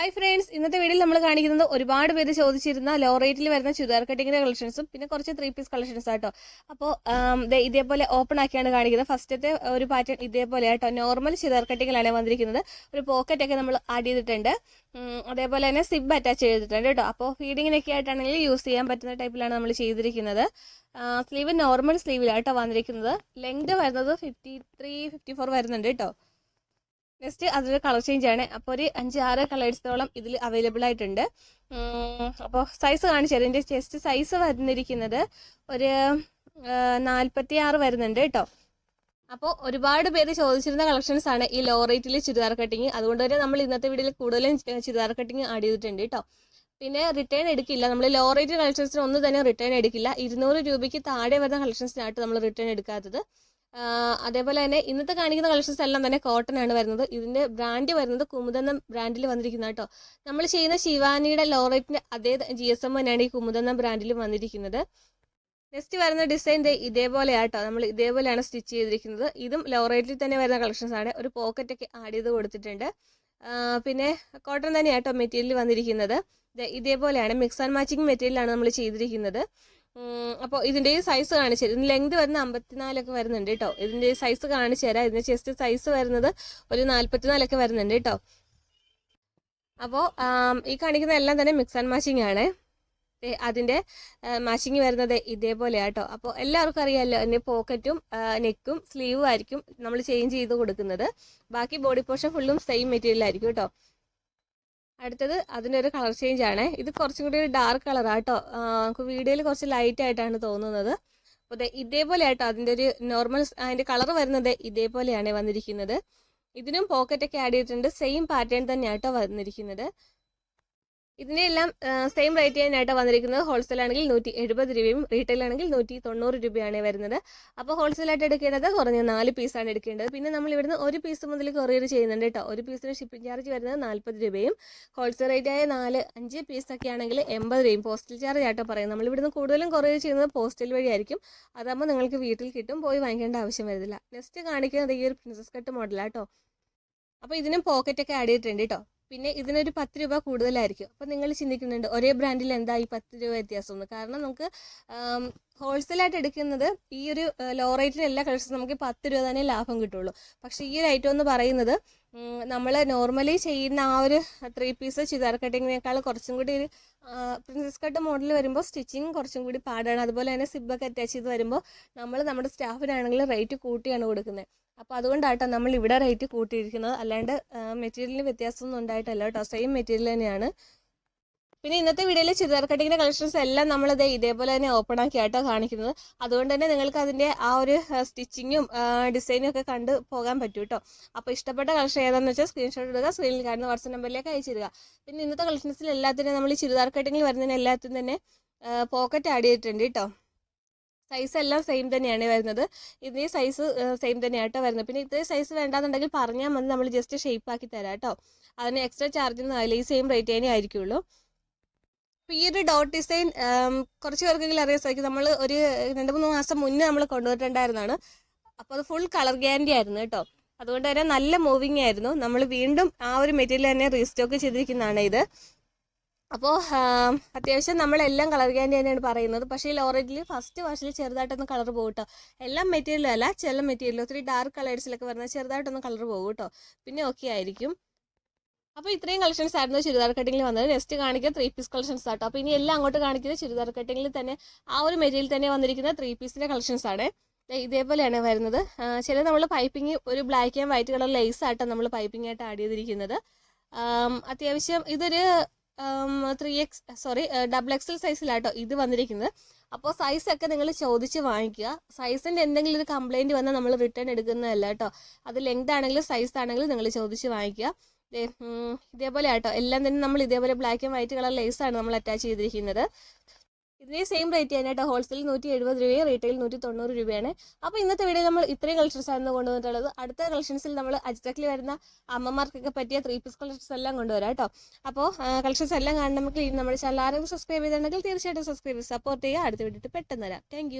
Hi friends ഇന്നത്തെ വീഡിയോയിൽ നമ്മൾ കാണിക്കുന്നത് ഒരുപാട് പേര് ചോദിച്ചിരുന്ന ലോ റേറ്റിൽ വരുന്ന ചുരിദാർ കട്ടിങ്ങിന്റെ കളക്ഷൻസും പിന്നെ കുറച്ച് ത്രീ പീസ് കളക്ഷൻസ് ആട്ടോ അപ്പോൾ ഇതേപോലെ ഓപ്പൺ ആക്കിയാണ് കാണിക്കുന്നത്. ഫസ്റ്റത്തെ ഒരു പാറ്റേൺ ഇതേപോലെ ആട്ടോ നോർമൽ ചുരിദാർ കട്ടിങ്ങിലാണ് വന്നിരിക്കുന്നത്. ഒരു പോക്കറ്റ് ഒക്കെ നമ്മൾ ആഡ് ചെയ്തിട്ടുണ്ട്. അതേപോലെ തന്നെ സിബ് അറ്റാച്ച് ചെയ്തിട്ടുണ്ട് കേട്ടോ അപ്പോൾ ഫീഡിങ്ങിനൊക്കെ ആയിട്ടാണെങ്കിൽ യൂസ് ചെയ്യാൻ പറ്റുന്ന ടൈപ്പിലാണ് നമ്മൾ ചെയ്തിരിക്കുന്നത്. സ്ലീവ് നോർമൽ സ്ലീവിലാട്ടോ വന്നിരിക്കുന്നത്. ലെങ്ത് വരുന്നത് ഫിഫ്റ്റി ത്രീ ഫിഫ്റ്റി ഫോർ വരുന്നുണ്ട് കേട്ടോ നെക്സ്റ്റ് അതൊരു കളർ ചേഞ്ച് ആണ്. അപ്പോൾ ഒരു അഞ്ച് ആറ് കളേഴ്സോളം ഇതിൽ അവൈലബിൾ ആയിട്ടുണ്ട്. അപ്പോൾ സൈസ് കാണിച്ചു തരാം. എന്റെ ചെസ്റ്റ് സൈസ് വരുന്നിരിക്കുന്നത് ഒരു നാൽപ്പത്തി ആറ് വരുന്നുണ്ട് കേട്ടോ അപ്പോൾ ഒരുപാട് പേര് ചോദിച്ചിരുന്ന കളക്ഷൻസ് ആണ് ഈ ലോ റേറ്റിൽ ചുരിദാർ കട്ടിങ് അതുകൊണ്ട് തന്നെ നമ്മൾ ഇന്നത്തെ വീഡിയോയിൽ കൂടുതലും ചുരിദാർ കട്ടിങ് ആഡ് ചെയ്തിട്ടുണ്ട് കേട്ടോ പിന്നെ റിട്ടേൺ എടുക്കില്ല. നമ്മൾ ലോ റേറ്റ് കളക്ഷൻസിന് ഒന്നും തന്നെ റിട്ടേൺ എടുക്കില്ല. ഇരുന്നൂറ് രൂപയ്ക്ക് താഴെ വരുന്ന കളക്ഷൻസിനായിട്ട് നമ്മൾ റിട്ടേൺ എടുക്കാത്തത്. അതേപോലെ തന്നെ ഇന്നത്തെ കാണിക്കുന്ന കളക്ഷൻസ് എല്ലാം തന്നെ കോട്ടൺ ആണ് വരുന്നത്. ഇതിന്റെ ബ്രാൻഡ് വരുന്നത് കുമുദെന്ന ബ്രാൻഡിൽ വന്നിരിക്കുന്ന കേട്ടോ. നമ്മൾ ചെയ്യുന്ന ശിവാനിയുടെ ലോറൈറ്റിന്റെ അതേ ജി എസ് എം തന്നെയാണ് ഈ കുമുദെന്ന ബ്രാൻഡിൽ വന്നിരിക്കുന്നത്. നെക്സ്റ്റ് വരുന്ന ഡിസൈൻ ഇതേപോലെ ആട്ടോ. നമ്മൾ ഇതേപോലെയാണ് സ്റ്റിച്ച് ചെയ്തിരിക്കുന്നത്. ഇതും ലോ റേറ്റിൽ തന്നെ വരുന്ന കളക്ഷൻസ് ആണ്. ഒരു പോക്കറ്റ് ഒക്കെ ആഡ് ചെയ്ത് കൊടുത്തിട്ടുണ്ട്. പിന്നെ കോട്ടൺ തന്നെയാട്ടോ മെറ്റീരിയൽ വന്നിരിക്കുന്നത്. ഇതേപോലെയാണ്. മിക്സ് ആൻഡ് മാച്ചിങ് മെറ്റീരിയലാണ് നമ്മൾ ചെയ്തിരിക്കുന്നത്. അപ്പോൾ ഇതിന്റെ സൈസ് കാണിച്ചു തരും. ലെങ്ത് വരുന്ന അമ്പത്തിനാലൊക്കെ വരുന്നുണ്ട് കേട്ടോ ഇതിന്റെ സൈസ് കാണിച്ചു തരാം. ഇതിന്റെ ചെസ്റ്റ് സൈസ് വരുന്നത് ഒരു നാൽപ്പത്തിനാലൊക്കെ വരുന്നുണ്ട് കേട്ടോ അപ്പോൾ ഈ കാണിക്കുന്ന എല്ലാം തന്നെ മിക്സ് ആൻഡ് മാച്ചിങ് ആണ്. അതിന്റെ മാച്ചിങ് വരുന്നത് ഇതേപോലെ കേട്ടോ അപ്പോൾ എല്ലാവർക്കും അറിയാമല്ലോ എന്റെ പോക്കറ്റും നെക്കും സ്ലീവും ആയിരിക്കും നമ്മൾ ചേഞ്ച് ചെയ്ത് കൊടുക്കുന്നത്. ബാക്കി ബോഡി പോർഷൻ ഫുള്ളും സെയിം മെറ്റീരിയൽ ആയിരിക്കും കേട്ടോ അടുത്തത് അതിനൊരു കളർ ചേഞ്ച് ആണ്. ഇത് കുറച്ചും കൂടി ഒരു ഡാർക്ക് കളറാണ് കേട്ടോ നമുക്ക് വീഡിയോയിൽ കുറച്ച് ലൈറ്റ് ആയിട്ടാണ് തോന്നുന്നത്. അപ്പോൾ ഇതേപോലെ ആട്ടോ അതിന്റെ ഒരു നോർമൽ അതിന്റെ കളർ വരുന്നത് ഇതേപോലെയാണ് വന്നിരിക്കുന്നത്. ഇതിനും പോക്കറ്റൊക്കെ ആഡ് ചെയ്തിട്ടുണ്ട്. സെയിം പാറ്റേൺ തന്നെയാട്ടോ വന്നിരിക്കുന്നത്. ഇതിന്റെ എല്ലാം സെയിം റേറ്റ് തന്നെയായിട്ട് വന്നിരിക്കുന്നത്. ഹോൾസെയിൽ ആണെങ്കിൽ നൂറ്റി എഴുപത് രൂപയും റീറ്റെയിൽ ആണെങ്കിൽ നൂറ്റി തൊണ്ണൂറ് രൂപയാണ് വരുന്നത്. അപ്പോൾ ഹോൾസെയിലായിട്ട് എടുക്കേണ്ടത് കുറഞ്ഞ നാല് പീസാണ് എടുക്കേണ്ടത്. പിന്നെ നമ്മൾ ഇവിടുന്ന് ഒരു പീസ് മുതൽ കൊറിയർ ചെയ്യുന്നുണ്ട് കേട്ടോ. ഒരു പീസിന് ഷിപ്പിംഗ് ചാർജ് വരുന്നത് നാൽപ്പത് രൂപയും ഹോൾസെയിൽ റേറ്റ് ആയ നാല് അഞ്ച് പീസൊക്കെ ആണെങ്കിൽ എൺപത് രൂപയും. പോസ്റ്റൽ ചാർജ് ആട്ടോ പറയും നമ്മൾ ഇവിടുന്ന് കൂടുതലും കൊറിയർ ചെയ്യുന്നത് പോസ്റ്റൽ വഴിയായിരിക്കും അതാകുമ്പോൾ നിങ്ങൾക്ക് വീട്ടിൽ കിട്ടും പോയി വാങ്ങിക്കേണ്ട ആവശ്യം വരുന്നില്ല. നെക്സ്റ്റ് കാണിക്കുന്നത് ഈ ഒരു പ്രിൻസസ് കട്ട് മോഡലാട്ടോ അപ്പോൾ ഇതിനും പോക്കറ്റ് ഒക്കെ ആഡ് ചെയ്തിട്ടുണ്ട് കേട്ടോ പിന്നെ ഇതിനൊരു പത്ത് രൂപ കൂടുതലായിരിക്കും. അപ്പോൾ നിങ്ങൾ ചിന്തിക്കുന്നുണ്ട് ഒരേ ബ്രാൻഡിൽ എന്താ ഈ പത്ത് രൂപ വ്യത്യാസം എന്ന് കാരണം നമുക്ക് ഹോൾസെയിലായിട്ട് എടുക്കുന്നത് ഈ ഒരു ലോ റേറ്റിൽ എല്ലാ കളക്ഷൻസും നമുക്ക് പത്ത് രൂപ തന്നെ ലാഭം കിട്ടുള്ളൂ. പക്ഷേ ഈ ഒരു ഐറ്റം എന്ന് പറയുന്നത് നമ്മൾ നോർമലി ചെയ്യുന്ന ആ ഒരു ത്രീ പീസ് ചുരിദാർ കട്ടിങ്ങിനേക്കാൾ കുറച്ചും കൂടി ഒരു പ്രിൻസസ് കട്ട് മോഡൽ വരുമ്പോൾ സ്റ്റിച്ചിങ് കുറച്ചും കൂടി പാടാണ്. അതുപോലെ തന്നെ സിബൊക്കെ അറ്റാച്ച് ചെയ്ത് വരുമ്പോൾ നമ്മൾ നമ്മുടെ സ്റ്റാഫിനാണെങ്കിൽ റേറ്റ് കൂട്ടിയാണ് കൊടുക്കുന്നത്. അപ്പോൾ അതുകൊണ്ടാട്ടോ നമ്മൾ ഇവിടെ റേറ്റ് കൂട്ടിയിരിക്കുന്നത്. അല്ലാണ്ട് മെറ്റീരിയലിന് വ്യത്യാസമൊന്നും ഉണ്ടായിട്ടല്ല കേട്ടോ. സെയിം മെറ്റീരിയൽ തന്നെയാണ്. പിന്നെ ഇന്നത്തെ വീഡിയോയിൽ ചുരിദാർ കട്ടിങ്ങിന്റെ കളക്ഷൻസ് എല്ലാം നമ്മളിത് ഇതേപോലെ തന്നെ ഓപ്പൺ ആക്കിയായിട്ടോ കാണിക്കുന്നത്. അതുകൊണ്ട് തന്നെ നിങ്ങൾക്ക് അതിന്റെ ആ ഒരു സ്റ്റിച്ചിങ്ങും ഡിസൈനും ഒക്കെ കണ്ട് പോകാൻ പറ്റും കേട്ടോ അപ്പോൾ ഇഷ്ടപ്പെട്ട കളക്ഷൻ ഏതാണെന്ന് വെച്ചാൽ സ്ക്രീൻഷോട്ട് ഇടുക സ്ക്രീനിൽ കാണുന്ന വാട്സപ്പ് നമ്പറിലേക്ക് അയച്ചിരുക പിന്നെ ഇന്നത്തെ കളക്ഷൻസിൽ എല്ലാത്തിനും നമ്മൾ ഈ ചുരിദാർ കട്ടിങ്ങിൽ വരുന്നതിന് എല്ലാത്തിനും തന്നെ പോക്കറ്റ് ആഡ് ചെയ്തിട്ടുണ്ട് കേട്ടോ സൈസ് എല്ലാം സെയിം തന്നെയാണ് വരുന്നത്. ഇതേ സൈസ് സെയിം തന്നെയാട്ടോ വരുന്നത്. പിന്നെ ഇത്രയും സൈസ് വേണ്ടാന്നുണ്ടെങ്കിൽ പറഞ്ഞാൽ മതി. നമ്മൾ ജസ്റ്റ് ഷേപ്പ് ആക്കി തരാം കേട്ടോ അതിന് എക്സ്ട്രാ ചാർജ് ഒന്നും ആയില്ല ഈ സെയിം റേറ്റ് തന്നെ ആയിരിക്കുള്ളൂ. അപ്പോൾ ഈ ഒരു ഡോട്ട് ഡിസൈൻ കുറച്ച് പേർക്കെങ്കിലും അറിയാൻ സാധിക്കും. നമ്മൾ ഒരു രണ്ട് മൂന്ന് മാസം മുന്നേ നമ്മൾ കൊണ്ടുവന്നിട്ടുണ്ടായിരുന്നതാണ് അപ്പോൾ അത് ഫുൾ കളർ ഗ്യാരണ്ടി ആയിരുന്നു കേട്ടോ അതുകൊണ്ട് തന്നെ നല്ല മൂവിങ് ആയിരുന്നു. നമ്മൾ വീണ്ടും ആ ഒരു മെറ്റീരിയൽ തന്നെ റീസ്റ്റോക്ക് ചെയ്തിരിക്കുന്നതാണ് ഇത്. അപ്പോൾ അത്യാവശ്യം നമ്മളെല്ലാം കളർ ക്യാൻഡി തന്നെയാണ് പറയുന്നത്. പക്ഷേ ഈ ഫസ്റ്റ് വാഷിൽ ചെറുതായിട്ടൊന്ന് കളർ പോകും കേട്ടോ എല്ലാം മെറ്റീരിയലും അല്ല ചില മെറ്റീരിയലും ഒത്തിരി ഡാർക്ക് കളേഴ്സിലൊക്കെ വരുന്നത് ചെറുതായിട്ടൊന്ന് കളർ പോകും കേട്ടോ പിന്നെ ഓക്കെ ആയിരിക്കും. അപ്പോൾ ഇത്രയും കളക്ഷൻസ് ആയിരുന്നു ചുരിദാർ കട്ടിങ്ങിൽ വന്നത്. നെക്സ്റ്റ് കാണിക്കുക ത്രീ പീസ് കളക്ഷൻസ് ആട്ടോ. അപ്പോൾ ഇനി എല്ലാം അങ്ങോട്ട് കാണിക്കുന്നത് ചുരിദാർ കട്ടിങ്ങിൽ തന്നെ ആ ഒരു മെറ്റീരിയൽ തന്നെ വന്നിരിക്കുന്ന ത്രീ പീസിന്റെ കളക്ഷൻസ് ആണ്. ഇതേപോലെയാണ് വരുന്നത്. ചില നമ്മൾ പൈപ്പിംഗ് ഒരു black and white colour lace ആട്ടോ നമ്മൾ പൈപ്പിംഗ് ആയിട്ട് ആഡ് ചെയ്തിരിക്കുന്നത്. അത്യാവശ്യം ഇതൊരു three X sorry double XL സൈസിലാട്ടോ ഇത് വന്നിരിക്കുന്നത്. അപ്പോൾ സൈസൊക്കെ നിങ്ങൾ ചോദിച്ച് വാങ്ങിക്കുക. സൈസിന്റെ എന്തെങ്കിലും ഒരു കംപ്ലൈന്റ് വന്നാൽ നമ്മൾ റിട്ടേൺ എടുക്കുന്നതല്ല കേട്ടോ. അത് ലെങ്ത് ആണെങ്കിലും സൈസ് ആണെങ്കിലും നിങ്ങൾ ചോദിച്ച് വാങ്ങിക്കുക. ഇതേപോലെ ആട്ടോ. എല്ലാം തന്നെ നമ്മൾ ഇതേപോലെ ബ്ലാക്ക് ആൻഡ് വൈറ്റ് കളർ ലേസാണ് നമ്മൾ അറ്റാച്ച് ചെയ്തിരിക്കുന്നത്. ഇതിന് സെയിം റേറ്റ് ചെയ്യാനായിട്ട് ഹോൾസെയിൽ നൂറ്റി എഴുപത് രൂപയും റീറ്റെയിൽ നൂറ്റി തൊണ്ണൂറ് രൂപയാണ്. അപ്പോൾ ഇന്നത്തെ വീഡിയോ നമ്മൾ ഇത്രയും കളക്ഷൻസ് ആയിരുന്നു കൊണ്ടുവന്നിട്ടുള്ളത്. അടുത്ത കളക്ഷൻസിൽ നമ്മൾ അജിറ്റക്കിൽ വരുന്ന അമ്മമാർക്കൊക്കെ പറ്റിയ ത്രീ പീസ് കളക്ഷൻസ് എല്ലാം കൊണ്ടുവരാം കേട്ടോ അപ്പോൾ കളക്ഷൻസ് എല്ലാം കാണണമെങ്കിൽ നമ്മുടെ ചാനൽ ആരെങ്കിലും സബ്സ്ക്രൈബ് ചെയ്തിട്ടുണ്ടെങ്കിൽ തീർച്ചയായിട്ടും സബ്സ്ക്രൈബ് സപ്പോർട്ട് ചെയ്യുക. അടുത്ത വീഡിയോ പെട്ടെന്ന് വരാം. താങ്ക്